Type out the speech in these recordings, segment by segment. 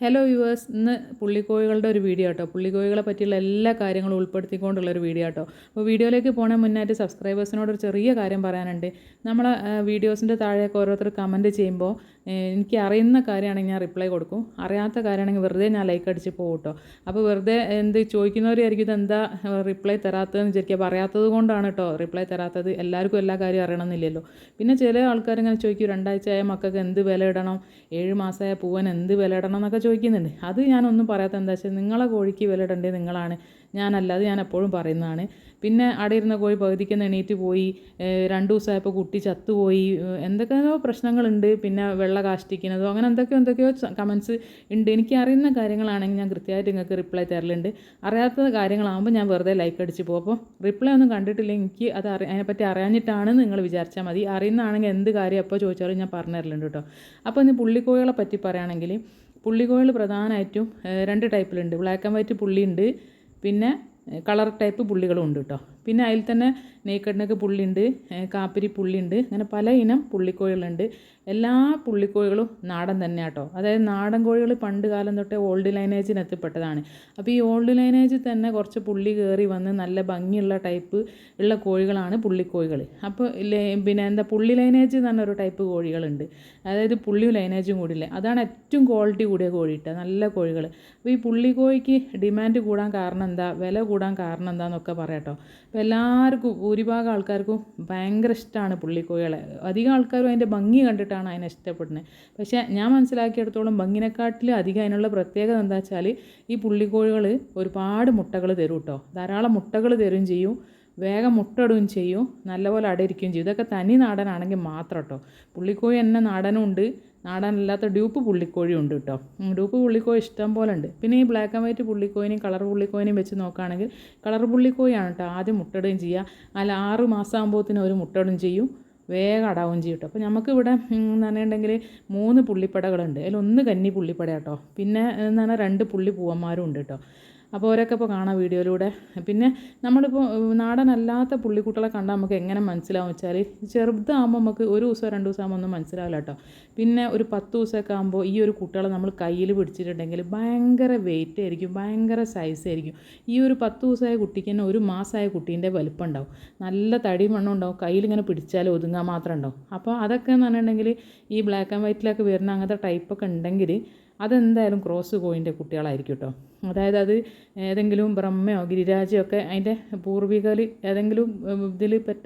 Hello viewers ഇന്ന് പുള്ളിക്കോഴികളുടെ ഒരു video കേട്ടോ പുള്ളിക്കോഴികളെ പറ്റിയുള്ള എല്ലാ കാര്യങ്ങളും ഉൾപ്പെടുത്തിക്കൊണ്ടുള്ള ഒരു വീഡിയോ കേട്ടോ അപ്പോൾ വീഡിയോയിലേക്ക് പോണേ മുന്നായിട്ട് സബ്സ്ക്രൈബേഴ്സിനോട് ഒരു ചെറിയ കാര്യം പറയാനുണ്ട്. നമ്മളെ വീഡിയോസിന്റെ താഴെയൊക്കെ ഓരോരുത്തർ കമന്റ് ചെയ്യുമ്പോൾ എനിക്ക് അറിയുന്ന കാര്യമാണെങ്കിൽ ഞാൻ റിപ്ലൈ കൊടുക്കും. അറിയാത്ത കാര്യമാണെങ്കിൽ വെറുതെ ഞാൻ ലൈക്ക് അടിച്ച് പോകും കേട്ടോ അപ്പോൾ വെറുതെ എന്ത് ചോദിക്കുന്നവരായിരിക്കും ഇതെന്താ റിപ്ലൈ തരാത്തതെന്ന് വിചാരിക്കുക. പറയാത്തത് കൊണ്ടാണ് കേട്ടോ റിപ്ലൈ തരാത്തത്. എല്ലാവർക്കും എല്ലാ കാര്യവും അറിയണമെന്നില്ലല്ലോ. പിന്നെ ചില ആൾക്കാർ ഇങ്ങനെ ചോദിക്കും രണ്ടാഴ്ചയായ മക്കൾക്ക് എന്ത് വില ഇടണം? ഏഴ് മാസമായ പൂവൻ എന്ത് വില ഇടണം? എന്നൊക്കെ ചോദിക്കുന്നുണ്ട്. അത് ഞാനൊന്നും പറയാത്ത എന്താ വെച്ചാൽ നിങ്ങളെ കോഴിക്ക് വില ഇടേണ്ടത് നിങ്ങളാണ്? ഞാനല്ല അത് ഞാൻ എപ്പോഴും പറയുന്നതാണ്. പിന്നെ അവിടെ ഇരുന്ന കോഴി പകുതിക്ക് എണീറ്റ് പോയി രണ്ട് ദിവസമായപ്പോൾ കുട്ടി ചത്തുപോയി എന്തൊക്കെയോ പ്രശ്നങ്ങളുണ്ട്. പിന്നെ വെള്ള കാഷ്ടിക്കുന്നതോ അങ്ങനെ എന്തൊക്കെയോ എന്തൊക്കെയോ കമൻസ് ഉണ്ട്. എനിക്ക് അറിയുന്ന കാര്യങ്ങളാണെങ്കിൽ ഞാൻ കൃത്യമായിട്ട് നിങ്ങൾക്ക് റിപ്ലൈ തരലുണ്ട്. അറിയാത്ത കാര്യങ്ങളാകുമ്പോൾ ഞാൻ വെറുതെ ലൈക്ക് അടിച്ച് പോകും. അപ്പോൾ റിപ്ലൈ ഒന്നും കണ്ടിട്ടില്ലെങ്കിൽ എനിക്ക് അത് അറി അതിനെപ്പറ്റി അറിയാഞ്ഞിട്ടാണെന്ന് നിങ്ങൾ വിചാരിച്ചാൽ മതി. അറിയുന്നതാണെങ്കിൽ എന്ത് കാര്യം എപ്പോൾ ചോദിച്ചാലും ഞാൻ പറഞ്ഞു തരലുണ്ട് കേട്ടോ. അപ്പോൾ ഇന്ന് പുള്ളിക്കോഴികളെ പറ്റി പറയുകയാണെങ്കിൽ പുള്ളിക്കോഴികൾ പ്രധാനമായിട്ടും രണ്ട് ടൈപ്പിലുണ്ട് ബ്ലാക്ക് ആൻഡ് വൈറ്റ് പുള്ളിയുണ്ട്. പിന്നെ കളർ ടൈപ്പ് പുള്ളികളും ഉണ്ട് കേട്ടോ. പിന്നെ അതിൽ തന്നെ നെയ്ക്കടിനൊക്കെ പുള്ളിയുണ്ട് കാപ്പിരി പുള്ളിയുണ്ട് അങ്ങനെ പല ഇനം പുള്ളിക്കോഴികളുണ്ട്. എല്ലാ പുള്ളിക്കോഴികളും നാടൻ തന്നെ കേട്ടോ അതായത് നാടൻ കോഴികൾ പണ്ട് കാലം തൊട്ടേ ഓൾഡ് ലൈനേജിന് എത്തിപ്പെട്ടതാണ്. അപ്പോൾ ഈ ഓൾഡ് ലൈനേജിൽ തന്നെ കുറച്ച് പുള്ളി കയറി വന്ന് നല്ല ഭംഗിയുള്ള ടൈപ്പ് ഉള്ള കോഴികളാണ് പുള്ളിക്കോഴികൾ. അപ്പോൾ പിന്നെ എന്താ പുള്ളി ലൈനേജ് എന്ന് ഒരു ടൈപ്പ് കോഴികളുണ്ട്. അതായത് പുള്ളി ലൈനേജും കൂടിയില്ലേ. അതാണ് ഏറ്റവും ക്വാളിറ്റി കൂടിയ കോഴി കിട്ടുക നല്ല കോഴികൾ. അപ്പോൾ ഈ പുള്ളി കോഴിക്ക് ഡിമാൻഡ് കൂടാൻ കാരണം എന്താ വില കൂടാൻ കാരണം എന്താണെന്നൊക്കെ പറയാട്ടോ അപ്പോൾ എല്ലാവർക്കും ഭൂരിഭാഗം ആൾക്കാർക്കും ഭയങ്കര ഇഷ്ടമാണ് പുള്ളിക്കോഴികളെ. അധികം ആൾക്കാരും അതിന്റെ ഭംഗി കണ്ടിട്ടാണ് അതിനെ ഇഷ്ടപ്പെടുന്നത്. പക്ഷേ ഞാൻ മനസ്സിലാക്കിയെടുത്തോളം ഭംഗിനെക്കാട്ടിലും അധികം അതിനുള്ള പ്രത്യേകത എന്താ വെച്ചാൽ ഈ പുള്ളിക്കോഴികൾ ഒരുപാട് മുട്ടകൾ തരും കേട്ടോ. ധാരാളം മുട്ടകൾ തരും ചെയ്യും. വേഗം മുട്ടടുകയും ചെയ്യും. നല്ലപോലെ അടയിരിക്കുകയും ചെയ്യും. ഇതൊക്കെ തനി നാടനാണെങ്കിൽ മാത്രം കേട്ടോ പുള്ളിക്കോഴി തന്നെ നാടനും ഉണ്ട് നാടനല്ലാത്ത ഡ്യൂപ്പ് പുള്ളിക്കോഴി ഉണ്ട് കേട്ടോ ഡ്യൂപ്പ് പുള്ളിക്കോഴി ഇഷ്ടം പോലെ ഉണ്ട്. പിന്നെ ഈ ബ്ലാക്ക് ആൻഡ് വൈറ്റ് പുള്ളിക്കോയിനെയും കളർ പുള്ളിക്കോയിനെയും വെച്ച് നോക്കുകയാണെങ്കിൽ കളർ പുള്ളിക്കോയാണ് കേട്ടോ ആദ്യം മുട്ടടുകയും ചെയ്യുക. അല്ല ആറ് മാസം ആകുമ്പോഴത്തേനും ഒരു മുട്ടയിടുകയും ചെയ്യും. വേഗം അടാവും ചെയ്യും കേട്ടോ അപ്പോൾ നമുക്ക് ഇവിടെ എന്ന് പറഞ്ഞിട്ടുണ്ടെങ്കിൽ മൂന്ന് പുള്ളിപ്പടകളുണ്ട്. അതിൽ ഒന്ന് കന്നി പുള്ളിപ്പട കേട്ടോ പിന്നെ എന്ന് പറഞ്ഞാൽ രണ്ട് പുള്ളി പൂവന്മാരും ഉണ്ട് കേട്ടോ അപ്പോൾ അവരൊക്കെ ഇപ്പോൾ കാണാം വീഡിയോയിലൂടെ. പിന്നെ നമ്മളിപ്പോൾ നാടനല്ലാത്ത പുള്ളിക്കുട്ടികളെ കണ്ടാൽ നമുക്ക് എങ്ങനെ മനസ്സിലാവും വെച്ചാൽ ചെറുതാകുമ്പോൾ നമുക്ക് ഒരു ദിവസം രണ്ട് ദിവസം ആകുമ്പോൾ ഒന്നും മനസ്സിലാവില്ല കേട്ടോ. പിന്നെ ഒരു പത്ത് ദിവസമൊക്കെ ആകുമ്പോൾ ഈ ഒരു കുട്ടികളെ നമ്മൾ കയ്യിൽ പിടിച്ചിട്ടുണ്ടെങ്കിൽ ഭയങ്കര വെയിറ്റ് ആയിരിക്കും ഭയങ്കര സൈസ് ആയിരിക്കും. ഈ ഒരു പത്ത് ദിവസമായ കുട്ടിക്ക് തന്നെ ഒരു മാസമായ കുട്ടീന്റെ വലിപ്പം ഉണ്ടാവും നല്ല തടി മണ്ണം ഉണ്ടാവും. കയ്യിൽ ഇങ്ങനെ പിടിച്ചാൽ ഒതുങ്ങാൻ മാത്രം ഉണ്ടാവും. അപ്പോൾ അതൊക്കെ എന്ന് പറഞ്ഞിട്ടുണ്ടെങ്കിൽ ഈ ബ്ലാക്ക് ആൻഡ് വൈറ്റിലൊക്കെ വരുന്ന അങ്ങനത്തെ ടൈപ്പൊക്കെ ഉണ്ടെങ്കിൽ അതെന്തായാലും ക്രോസ് കോയിന്റെ കുട്ടികളായിരിക്കും കേട്ടോ. അതായത് അത് ഏതെങ്കിലും ബ്രഹ്മയോ ഗിരിരാജയോ ഒക്കെ അതിന്റെ പൂർവികർ ഏതെങ്കിലും ഇതിൽ പെട്ട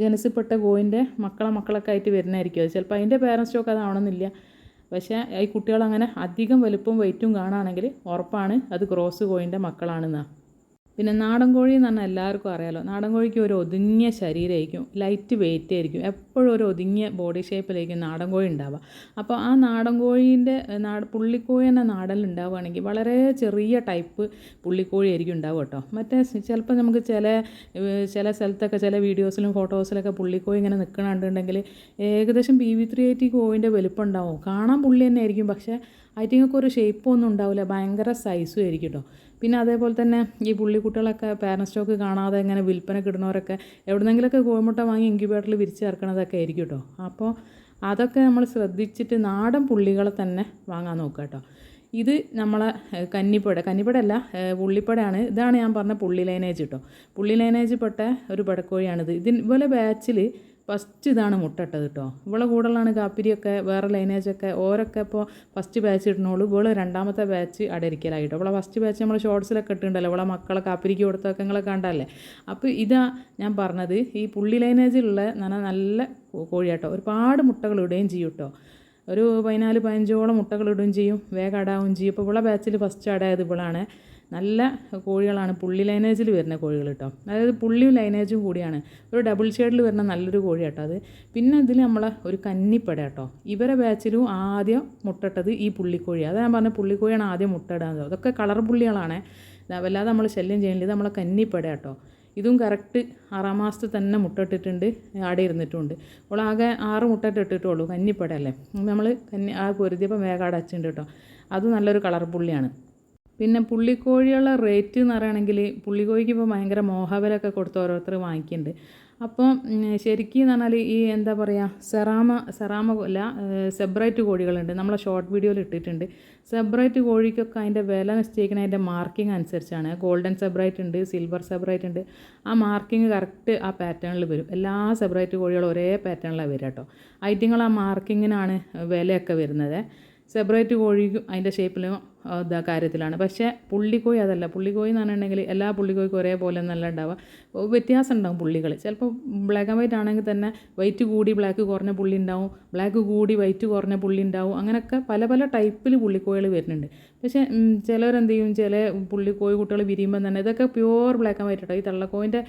ജനസിൽപ്പെട്ട കോയിന്റെ മക്കളെ മക്കളൊക്കെ ആയിട്ട് വരുന്നതായിരിക്കും. അത് ചിലപ്പോൾ അതിന്റെ പേരൻസൊക്കെ അതാവണമെന്നില്ല. പക്ഷേ ഈ കുട്ടികൾ അങ്ങനെ അധികം വലുപ്പം വെയിറ്റും കാണുകയാണെങ്കിൽ ഉറപ്പാണ് അത് ക്രോസ് കോയിന്റെ മക്കളാണെന്നാണ് പിന്നെ നാടൻ കോഴി എന്ന് പറഞ്ഞാൽ എല്ലാവർക്കും അറിയാലോ. നാടൻ കോഴിക്ക് ഒരു ഒതുങ്ങിയ ശരീരമായിരിക്കും ലൈറ്റ് വെയിറ്റ് ആയിരിക്കും. എപ്പോഴും ഒരു ഒതുങ്ങിയ ബോഡി ഷേപ്പിലായിരിക്കും നാടൻ കോഴി ഉണ്ടാവുക. അപ്പോൾ ആ നാടൻ കോഴീന്റെ നാട് പുള്ളിക്കോഴി എന്ന നാടനിൽ ഉണ്ടാവുകയാണെങ്കിൽ വളരെ ചെറിയ ടൈപ്പ് പുള്ളിക്കോഴി ആയിരിക്കും ഉണ്ടാവുക കേട്ടോ. മറ്റേ ചിലപ്പോൾ നമുക്ക് ചില ചില സ്ഥലത്തൊക്കെ ചില വീഡിയോസിലും ഫോട്ടോസിലൊക്കെ പുള്ളിക്കോഴി ഇങ്ങനെ നിൽക്കണുണ്ടെങ്കിൽ ഏകദേശം പി വി ത്രീ എയ്റ്റി കോഴിന്റെ വലുപ്പം ഉണ്ടാവും. കാണാൻ പുള്ളി തന്നെ ആയിരിക്കും. പക്ഷേ ഐറ്റിങ്ങൊക്കെ ഒരു ഷേപ്പൊന്നും ഉണ്ടാവില്ല. ഭയങ്കര സൈസും ആയിരിക്കും കേട്ടോ. പിന്നെ അതേപോലെ തന്നെ ഈ പുള്ളിക്കുട്ടികളൊക്കെ പാരൻസ് സ്റ്റോക്ക് കാണാതെ ഇങ്ങനെ വിൽപ്പന കിടുന്നവരൊക്കെ എവിടെന്നെങ്കിലൊക്കെ കോഴിമുട്ട വാങ്ങി ഇൻക്യുബേറ്ററിൽ വിരിച്ച് ചേർക്കണതൊക്കെ ആയിരിക്കും കേട്ടോ അപ്പോൾ അതൊക്കെ നമ്മൾ ശ്രദ്ധിച്ചിട്ട് നാടൻ പുള്ളികളെ തന്നെ വാങ്ങാൻ നോക്കുക കേട്ടോ ഇത് നമ്മളെ കന്നിപ്പട കന്നിപ്പടയല്ല ഏഹ്, പുള്ളിപ്പടയാണ് ഇതാണ് ഞാൻ പറഞ്ഞ പുള്ളി ലൈനേജ് കേട്ടോ പുള്ളി ലൈനേജ് പെട്ട ഒരു പടക്കോഴിയാണിത്. ഇതിൻ ഇതുപോലെ ബാച്ചിൽ ഫസ്റ്റ് ഇതാണ് മുട്ടട്ടത് കേട്ടോ ഇവളെ കൂടുതലാണ് കാപ്പിരിയൊക്കെ വേറെ ലൈനേജൊക്കെ ഓരൊക്കെ ഇപ്പോൾ ഫസ്റ്റ് ബാച്ച് ഇടണോളൂ ഇവൾ രണ്ടാമത്തെ ബാച്ച് അടയിരിക്കലായിട്ടോ ഇവളെ ഫസ്റ്റ് ബാച്ച് നമ്മൾ ഷോർട്സിലൊക്കെ ഇട്ടുണ്ടല്ലോ ഇവളെ മക്കളെ കാപ്പിരിക്ക് കൊടുത്തൊക്കെ നിങ്ങളെ കണ്ടല്ലേ? അപ്പോൾ ഇതാ ഞാൻ പറഞ്ഞത് ഈ പുള്ളി ലൈനേജിലുള്ള നന നല്ല കോഴിയാട്ടോ. ഒരുപാട് മുട്ടകൾ ഇടുകയും ചെയ്യും കേട്ടോ ഒരു പതിനാല് പതിനഞ്ചോളം മുട്ടകൾ ഇടുകയും ചെയ്യും. വേഗം അടാവുകയും ചെയ്യും. ഇപ്പോൾ ഇവളെ ബാച്ചിൽ ഫസ്റ്റ് അടായത് ഇവളാണ്. നല്ല കോഴികളാണ്. പുള്ളി ലൈനേജിൽ വരുന്ന കോഴികൾ കേട്ടോ അതായത് പുള്ളിയും ലൈനേജും കൂടിയാണ്. ഒരു ഡബിൾ ഷെയ്ഡിൽ വരുന്ന നല്ലൊരു കോഴി കേട്ടോ അത്. പിന്നെ ഇതിൽ നമ്മളെ ഒരു കന്നിപ്പട കേട്ടോ ഇവരെ ബാച്ചിലും ആദ്യം മുട്ടട്ടത് ഈ പുള്ളിക്കോഴി അതാ ഞാൻ പറഞ്ഞ പുള്ളിക്കോഴിയാണ് ആദ്യം മുട്ടയിടാൻ അതൊക്കെ കളർ പുള്ളികളാണ്. വല്ലാതെ നമ്മൾ ശല്യം ചെയ്യുന്നില്ല ഇത് നമ്മളെ കന്നിപ്പട കേട്ടോ ഇതും കറക്റ്റ് ആറാം മാസത്തിൽ തന്നെ മുട്ടയിട്ടിട്ടുണ്ട് ആടെ ഇരുന്നിട്ടുണ്ട്. അപ്പോൾ ആകെ ആറ് മുട്ടയിട്ട് ഇട്ടിട്ടുള്ളൂ കന്നിപ്പട അല്ലേ. നമ്മൾ കന്നി ആ പൊരുതിയപ്പോൾ വേഗം അടച്ചിട്ടുണ്ട് കേട്ടോ അത് നല്ലൊരു കളർ പുള്ളിയാണ്. പിന്നെ പുള്ളിക്കോഴിയുള്ള റേറ്റ് എന്ന് പറയുകയാണെങ്കിൽ പുള്ളിക്കോഴിക്ക് ഇപ്പോൾ ഭയങ്കര മോഹവിലൊക്കെ കൊടുത്ത് ഓരോരുത്തർ വാങ്ങിക്കുന്നുണ്ട്. അപ്പം ശരിക്കും എന്ന് പറഞ്ഞാൽ ഈ എന്താ പറയുക സെറാമ സെറാമ അല്ല സെബ്രൈറ്റ് കോഴികളുണ്ട്. നമ്മളെ ഷോർട്ട് വീഡിയോയിൽ ഇട്ടിട്ടുണ്ട്. സെബ്രൈറ്റ് കോഴിക്കൊക്കെ അതിന്റെ വില നിശ്ചയിക്കുന്ന അതിന്റെ മാർക്കിംഗ് അനുസരിച്ചാണ്. ഗോൾഡൻ സെബ്രൈറ്റ് ഉണ്ട് സിൽവർ സെബ്രൈറ്റ് ഉണ്ട്. ആ മാർക്കിംഗ് കറക്റ്റ് ആ പാറ്റേണിൽ വരും. എല്ലാ സെബ്രൈറ്റ് കോഴികളും ഒരേ പാറ്റേണിലാണ് വരിക കേട്ടോ. ഐറ്റങ്ങൾ ആ മാർക്കിങ്ങിനാണ് വിലയൊക്കെ വരുന്നത്. സെപ്പറേറ്റ് കോഴിക്കും അതിന്റെ ഷേപ്പിലും ഇതാ കാര്യത്തിലാണ്. പക്ഷേ പുള്ളിക്കോഴി അതല്ല. പുള്ളിക്കോഴി എന്ന് പറഞ്ഞിട്ടുണ്ടെങ്കിൽ എല്ലാ പുള്ളിക്കോഴിക്കും ഒരേപോലെ നല്ല ഉണ്ടാവുക. വ്യത്യാസം ഉണ്ടാവും പുള്ളികൾ ചിലപ്പോൾ ബ്ലാക്ക് ആൻഡ് വൈറ്റ് ആണെങ്കിൽ തന്നെ വൈറ്റ് കൂടി ബ്ലാക്ക് കുറഞ്ഞ പുള്ളി ഉണ്ടാവും. ബ്ലാക്ക് കൂടി വൈറ്റ് കുറഞ്ഞ പുള്ളി ഉണ്ടാവും. അങ്ങനെയൊക്കെ പല പല ടൈപ്പിൽ പുള്ളിക്കോഴികൾ വരുന്നുണ്ട്. പക്ഷേ ചിലവരെന്ത് ചെയ്യും? ചില പുള്ളിക്കോഴി കുട്ടികൾ വിരിയുമ്പോൾ തന്നെ ഇതൊക്കെ പ്യുവർ ബ്ലാക്ക് ആൻഡ് വൈറ്റ് കേട്ടോ ഈ തള്ളക്കോയിന്റെ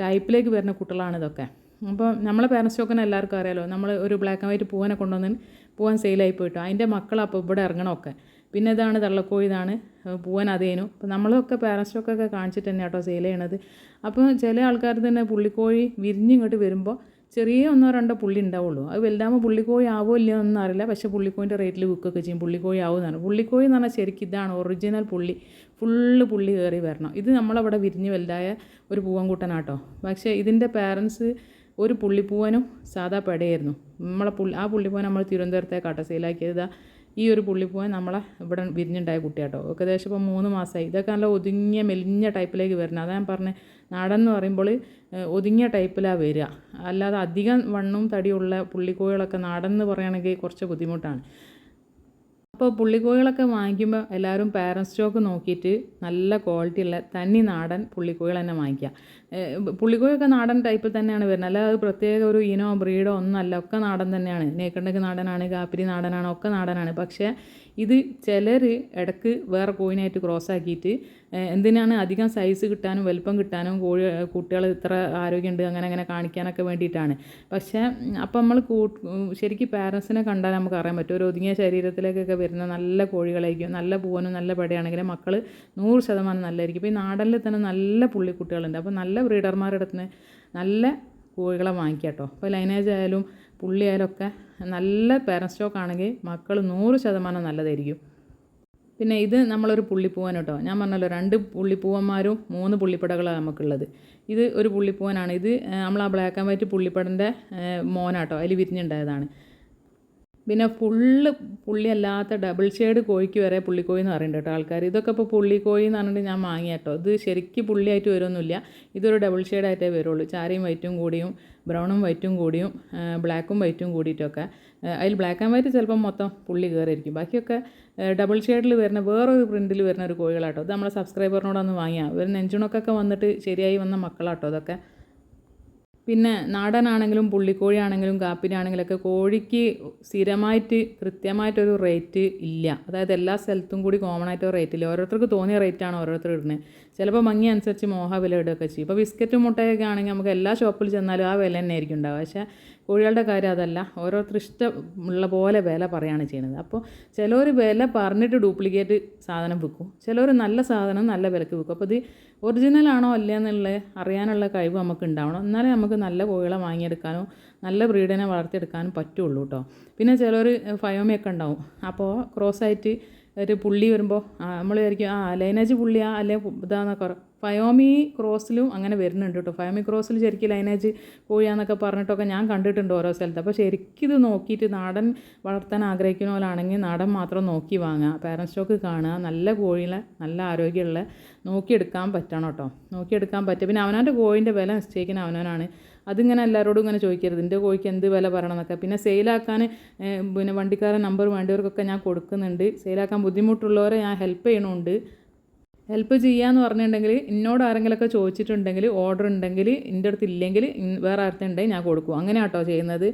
ടൈപ്പിലേക്ക് വരുന്ന കുട്ടികളാണ് ഇതൊക്കെ. അപ്പോൾ നമ്മളെ പേരൻസ് ചോക്കനെ എല്ലാവർക്കും അറിയാലോ. നമ്മൾ ഒരു ബ്ലാക്ക് ആൻഡ് വൈറ്റ് പൂവനെ കൊണ്ടുവന്ന് പൂവൻ സെയിലായി പോയിട്ടോ. അതിന്റെ മക്കളപ്പോൾ ഇവിടെ ഇറങ്ങണമൊക്കെ പിന്നെ ഇതാണ് തള്ളക്കോഴി ഇതാണ്. പൂവൻ അതേനു. അപ്പോൾ നമ്മളൊക്കെ പേരൻസ് സ്റ്റോക്കൊക്കെ കാണിച്ചിട്ട് തന്നെ കേട്ടോ സെയിൽ ചെയ്യണത്. അപ്പോൾ ചില ആൾക്കാർ തന്നെ പുള്ളിക്കോഴി വിരിഞ്ഞിങ്ങോട്ട് വരുമ്പോൾ ചെറിയ ഒന്നോ രണ്ടോ പുള്ളി ഉണ്ടാവുള്ളൂ. അത് വലുതാകുമ്പോൾ പുള്ളിക്കോഴി ആവോ ഇല്ലയോ എന്നൊന്നും അറിയില്ല. പക്ഷേ പുള്ളിക്കോഴിന്റെ റേറ്റിൽ വിൽക്കുകയൊക്കെ ചെയ്യും. പുള്ളിക്കോഴി ആവുമെന്നാണ് പുള്ളിക്കോഴി എന്ന് പറഞ്ഞാൽ ശരിക്കും ഇതാണ് ഒറിജിനൽ പുള്ളി. ഫുള്ള് പുള്ളി കയറി വരണം. ഇത് നമ്മളവിടെ വിരിഞ്ഞ് വലുതായ ഒരു പൂവൻകൂട്ടനാട്ടോ പക്ഷേ ഇതിന്റെ പാരൻസ് ഒരു പുള്ളിപ്പൂവനും സാധാ പെടയായിരുന്നു. നമ്മളെ പുള്ളി ആ പുള്ളിപ്പൂവൻ നമ്മൾ തിരുവനന്തപുരത്തെ കട്ടസയിലാക്കിയത് ഈ ഒരു പുള്ളിപ്പൂവൻ നമ്മളെ ഇവിടെ വിരിഞ്ഞുണ്ടായ കുട്ടിയാട്ടോ. ഏകദേശം ഇപ്പോൾ മൂന്ന് മാസമായി ഇതൊക്കെ നല്ല ഒതുങ്ങിയ മെലിഞ്ഞ ടൈപ്പിലേക്ക് വരുന്നത്. അതാ ഞാൻ പറഞ്ഞത് നാടൻ എന്ന് പറയുമ്പോൾ ഒതുങ്ങിയ ടൈപ്പിലാണ് വരിക. അല്ലാതെ അധികം വണ്ണും തടിയുള്ള പുള്ളിക്കോഴികളൊക്കെ നാടൻ എന്ന് പറയുകയാണെങ്കിൽ കുറച്ച് ബുദ്ധിമുട്ടാണ്. അപ്പോൾ പുള്ളിക്കോഴികളൊക്കെ വാങ്ങിക്കുമ്പോൾ എല്ലാവരും പാരൻസ് സ്റ്റോക്ക് നോക്കിയിട്ട് നല്ല ക്വാളിറ്റി ഉള്ള തനി നാടൻ പുള്ളിക്കോഴികൾ തന്നെ വാങ്ങിക്കുക. പുള്ളിക്കോഴിയൊക്കെ നാടൻ ടൈപ്പിൽ തന്നെയാണ് വരുന്നത്. അല്ലാതെ അത് പ്രത്യേക ഒരു ഇനോ ബ്രീഡോ ഒന്നല്ല ഒക്കെ നാടൻ തന്നെയാണ്. നേക്കണ്ടക്ക് നാടനാണ് കാപ്പിരി നാടനാണ് ഒക്കെ നാടനാണ്. പക്ഷേ ഇത് ചിലർ ഇടയ്ക്ക് വേറെ കോയിനായിട്ട് ക്രോസ് ആക്കിയിട്ട് എന്തിനാണ് അധികം സൈസ് കിട്ടാനും വലുപ്പം കിട്ടാനും കോഴി കുട്ടികൾ ഇത്ര ആരോഗ്യമുണ്ട് അങ്ങനെ അങ്ങനെ കാണിക്കാനൊക്കെ വേണ്ടിയിട്ടാണ്. പക്ഷേ അപ്പം നമ്മൾ ശരിക്കും പാരൻസിനെ കണ്ടാൽ നമുക്ക് അറിയാൻ പറ്റും. ഒരു ഒതുങ്ങിയ ശരീരത്തിലേക്കൊക്കെ വരുന്ന നല്ല കോഴികളായിരിക്കും. നല്ല പൂവനും നല്ല പടയാണെങ്കിലും മക്കൾ നൂറ് ശതമാനം നല്ലതായിരിക്കും. ഇപ്പോൾ ഈ നാടനിൽ തന്നെ നല്ല പുള്ളിക്കുട്ടികളുണ്ട്. അപ്പോൾ നല്ല ബ്രീഡർമാരുടെ അടുത്ത് നല്ല കോഴികളെ വാങ്ങിക്കുക കേട്ടോ. അപ്പോൾ ലൈനേജ് ആയാലും പുള്ളിയായാലും ഒക്കെ നല്ല പേരൻ സ്റ്റോക്ക് ആണെങ്കിൽ മക്കൾ നൂറ് ശതമാനം നല്ലതായിരിക്കും. പിന്നെ ഇത് നമ്മളൊരു പുള്ളിപ്പൂവൻ കേട്ടോ. ഞാൻ പറഞ്ഞല്ലോ രണ്ട് പുള്ളിപ്പൂവന്മാരും മൂന്ന് പുള്ളിപ്പടകളാണ് നമുക്കുള്ളത്. ഇത് ഒരു പുള്ളിപ്പൂവനാണ്. ഇത് നമ്മൾ ആ ബ്ലാക്ക് ആൻഡ് വൈറ്റ് പുള്ളിപ്പടന്റെ മോനാട്ടോ അതിൽ വിരിഞ്ഞുണ്ടായതാണ്. പിന്നെ ഫുള്ള് പുള്ളിയല്ലാത്ത ഡബിൾ ഷെയ്ഡ് കോഴിക്ക് വരെ പുള്ളിക്കോയി എന്ന് പറയുന്നുണ്ട് കേട്ടോ ആൾക്കാർ ഇതൊക്കെ ഇപ്പോൾ പുള്ളിക്കോയി എന്ന് പറഞ്ഞിട്ട് ഞാൻ വാങ്ങിയ കേട്ടോ ഇത് ശരിക്കും പുള്ളിയായിട്ട് വരുമൊന്നുമില്ല ഇതൊരു ഡബിൾ ഷെയ്ഡായിട്ടേ വരുള്ളൂ. ചാരയും വൈറ്റും കൂടിയും ബ്രൗണും വൈറ്റും കൂടിയും ബ്ലാക്കും വൈറ്റും കൂടിയിട്ടൊക്കെ. അതിൽ ബ്ലാക്ക് ആൻഡ് വൈറ്റ് ചിലപ്പം മൊത്തം പുള്ളി കയറിയിരിക്കും ബാക്കിയൊക്കെ ഡബിൾ ഷെയ്ഡിൽ വരുന്ന വേറൊരു പ്രിന്റിൽ വരുന്ന ഒരു കോഴികളാട്ടോ. ഇത് നമ്മളെ സബ്സ്ക്രൈബറിനോടൊന്ന് വാങ്ങിയാൽ ഒരു നെഞ്ചുണക്കൊക്കെ വന്നിട്ട് ശരിയായി വന്ന മക്കളാട്ടോ അതൊക്കെ പിന്നെ നാടനാണെങ്കിലും പുള്ളിക്കോഴിയാണെങ്കിലും കാപ്പിനാണെങ്കിലൊക്കെ കോഴിക്ക് സ്ഥിരമായിട്ട് കൃത്യമായിട്ടൊരു റേറ്റ് ഇല്ല. അതായത് എല്ലാ സ്ഥലത്തും കൂടി കോമൺ ആയിട്ട് റേറ്റ് ഇല്ല. ഓരോരുത്തർക്ക് തോന്നിയ റേറ്റാണ് ഓരോരുത്തർ ഇടുന്നത്. ചിലപ്പോൾ മങ്ങി അനുസരിച്ച് മോഹ വില ഇടുകയൊക്കെ ചെയ്യും. ഇപ്പോൾ ബിസ്ക്കറ്റും മുട്ടയൊക്കെ ആണെങ്കിൽ നമുക്ക് എല്ലാ ഷോപ്പിൽ ചെന്നാലും ആ വില തന്നെ ആയിരിക്കും ഉണ്ടാവുക. പക്ഷേ കോഴികളുടെ കാര്യം അതല്ല. ഓരോരുത്തർ ഇഷ്ടമുള്ള പോലെ വില പറയുകയാണ് ചെയ്യുന്നത്. അപ്പോൾ ചിലർ വില പറഞ്ഞിട്ട് ഡ്യൂപ്ലിക്കേറ്റ് സാധനം വിൽക്കും. ചിലർ നല്ല സാധനം നല്ല വിലക്ക് വിൽക്കും. അപ്പോൾ ഇത് ഒറിജിനൽ ആണോ അല്ല എന്നുള്ള അറിയാനുള്ള കഴിവ് നമുക്ക് ഉണ്ടാവണം എന്നാലേ നമുക്ക് നല്ല കോഴികളെ വാങ്ങിയെടുക്കാനോ നല്ല ബ്രീഡിനെ വളർത്തിയെടുക്കാനും പറ്റുള്ളൂ കേട്ടോ പിന്നെ ചിലർ ഫയോമയൊക്കെ ഉണ്ടാവും. അപ്പോൾ ക്രോസ് ആയിട്ട് ഒരു പുള്ളി വരുമ്പോൾ നമ്മൾ വിചാരിക്കും ആ ലൈനേജ് പുള്ളിയാ അല്ലെ ഇതാന്നൊക്കെ ഫയോമി ക്രോസിലും അങ്ങനെ വരുന്നുണ്ട് കേട്ടോ. ഫയോമി ക്രോസിൽ ശരിക്കും ലൈനേജ് കോഴിയാന്നൊക്കെ പറഞ്ഞിട്ടൊക്കെ ഞാൻ കണ്ടിട്ടുണ്ട് ഓരോ സ്ഥലത്ത്. അപ്പോൾ ശരിക്കും ഇത് നോക്കിയിട്ട് നാടൻ വളർത്താൻ ആഗ്രഹിക്കുന്ന പോലാണെങ്കിൽ നാടൻ മാത്രം നോക്കി വാങ്ങുക. പാരൻ സ്റ്റോക്ക് കാണുക. നല്ല കോഴികളെ നല്ല ആരോഗ്യമുള്ള നോക്കിയെടുക്കാൻ പറ്റണം കേട്ടോ. നോക്കിയെടുക്കാൻ പറ്റും. പിന്നെ അവനവന്റെ കോഴിന്റെ വില നിശ്ചയിക്കുന്ന അവനവനാണ്. അതിങ്ങനെ എല്ലാവരോടും ഇങ്ങനെ ചോദിക്കരുത്. എന്റെ കോഴിക്ക് എന്ത് വില പറയണം എന്നൊക്കെ പിന്നെ സെയിലാക്കാൻ പിന്നെ വണ്ടിക്കാരൻ നമ്പർ വേണ്ടിയവർക്കൊക്കെ ഞാൻ കൊടുക്കുന്നുണ്ട്. സെയിലാക്കാൻ ബുദ്ധിമുട്ടുള്ളവരെ ഞാൻ ഹെൽപ്പ് ചെയ്യണമുണ്ട് ഹെൽപ്പ് ചെയ്യാന്ന് പറഞ്ഞിട്ടുണ്ടെങ്കിൽ എന്നോട് ആരെങ്കിലുമൊക്കെ ചോദിച്ചിട്ടുണ്ടെങ്കിൽ ഓർഡർ ഉണ്ടെങ്കിൽ എന്റെ അടുത്ത് ഇല്ലെങ്കിൽ വേറെ ആർത്തുണ്ടെങ്കിൽ ഞാൻ കൊടുക്കും. അങ്ങനെയാട്ടോ ചെയ്യുന്നത്.